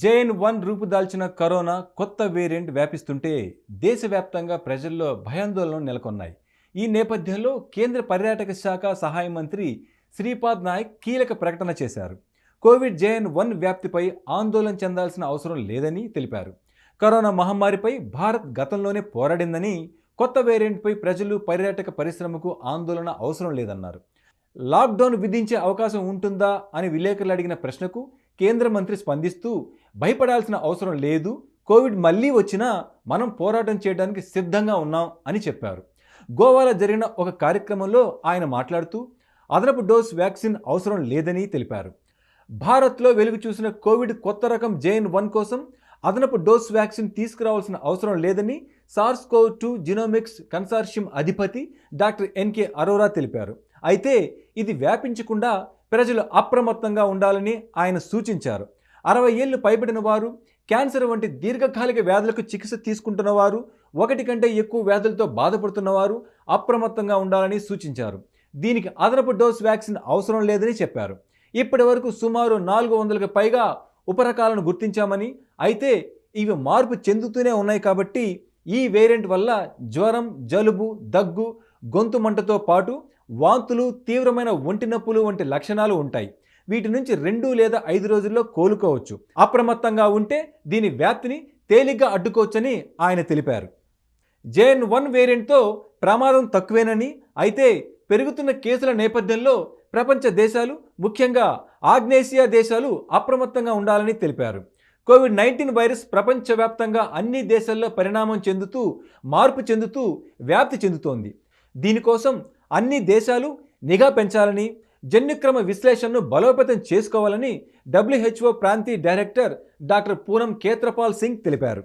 జైన్ వన్ రూపుదాల్చిన కరోనా కొత్త వేరియంట్ వ్యాపిస్తుంటే దేశవ్యాప్తంగా ప్రజల్లో భయాందోళనలు నెలకొన్నాయి. ఈ నేపథ్యంలో కేంద్ర పర్యాటక శాఖ సహాయ మంత్రి శ్రీపాద్ నాయక్ కీలక ప్రకటన చేశారు. కోవిడ్ జేఎన్ వన్ వ్యాప్తిపై ఆందోళన చెందాల్సిన అవసరం లేదని తెలిపారు. కరోనా మహమ్మారిపై భారత్ గతంలోనే పోరాడిందని కొత్త వేరియంట్పై ప్రజలు పర్యాటక పరిశ్రమకు ఆందోళన అవసరం లేదన్నారు. లాక్డౌన్ విధించే అవకాశం ఉంటుందా అని విలేకరులు అడిగిన ప్రశ్నకు కేంద్ర మంత్రి స్పందిస్తూ భయపడాల్సిన అవసరం లేదు కోవిడ్ మళ్ళీ వచ్చినా మనం పోరాటం చేయడానికి సిద్ధంగా ఉన్నాం అని చెప్పారు. గోవాలో జరిగిన ఒక కార్యక్రమంలో ఆయన మాట్లాడుతూ అదనపు డోస్ వ్యాక్సిన్ అవసరం లేదని తెలిపారు. భారత్లో వెలుగు చూసిన కోవిడ్ కొత్త రకం జేఎన్ వన్ కోసం అదనపు డోస్ వ్యాక్సిన్ తీసుకురావాల్సిన అవసరం లేదని SARS CoV two genomics consortium అధిపతి డాక్టర్ ఎన్కే అరోరా తెలిపారు. అయితే ఇది వ్యాపించకుండా ప్రజలు అప్రమత్తంగా ఉండాలని ఆయన సూచించారు. అరవై ఏళ్ళు పైబడిన వారు క్యాన్సర్ వంటి దీర్ఘకాలిక వ్యాధులకు చికిత్స తీసుకుంటున్న వారు ఒకటి కంటే ఎక్కువ వ్యాధులతో బాధపడుతున్న వారు అప్రమత్తంగా ఉండాలని సూచించారు. దీనికి అదనపు డోస్ వ్యాక్సిన్ అవసరం లేదని చెప్పారు. ఇప్పటి వరకు సుమారు నాలుగు వందలకు పైగా ఉపరకాలను గుర్తించామని అయితే ఇవి మార్పు చెందుతూనే ఉన్నాయి కాబట్టి ఈ వేరియంట్ వల్ల జ్వరం జలుబు దగ్గు గొంతు మంటతో పాటు వాంతులు తీవ్రమైన ఒంటి నొప్పులు వంటి లక్షణాలు ఉంటాయి. వీటి నుంచి రెండు లేదా ఐదు రోజుల్లో కోలుకోవచ్చు. అప్రమత్తంగా ఉంటే దీని వ్యాప్తిని తేలిగ్గా అడ్డుకోవచ్చని ఆయన తెలిపారు. జేఎన్ వన్ వేరియంట్తో ప్రమాదం తక్కువేనని అయితే పెరుగుతున్న కేసుల నేపథ్యంలో ప్రపంచ దేశాలు ముఖ్యంగా ఆగ్నేసియా దేశాలు అప్రమత్తంగా ఉండాలని తెలిపారు. కోవిడ్ నైన్టీన్ వైరస్ ప్రపంచవ్యాప్తంగా అన్ని దేశాల్లో పరిణామం చెందుతూ మార్పు చెందుతూ వ్యాప్తి చెందుతోంది. దీనికోసం అన్ని దేశాలు నిఘా పెంచాలని జన్యుక్రమ విశ్లేషణను బలోపేతం చేసుకోవాలని డబ్ల్యూహెచ్ఓ ప్రాంతీయ డైరెక్టర్ డాక్టర్ పూనం కేత్రపాల్ సింగ్ తెలిపారు.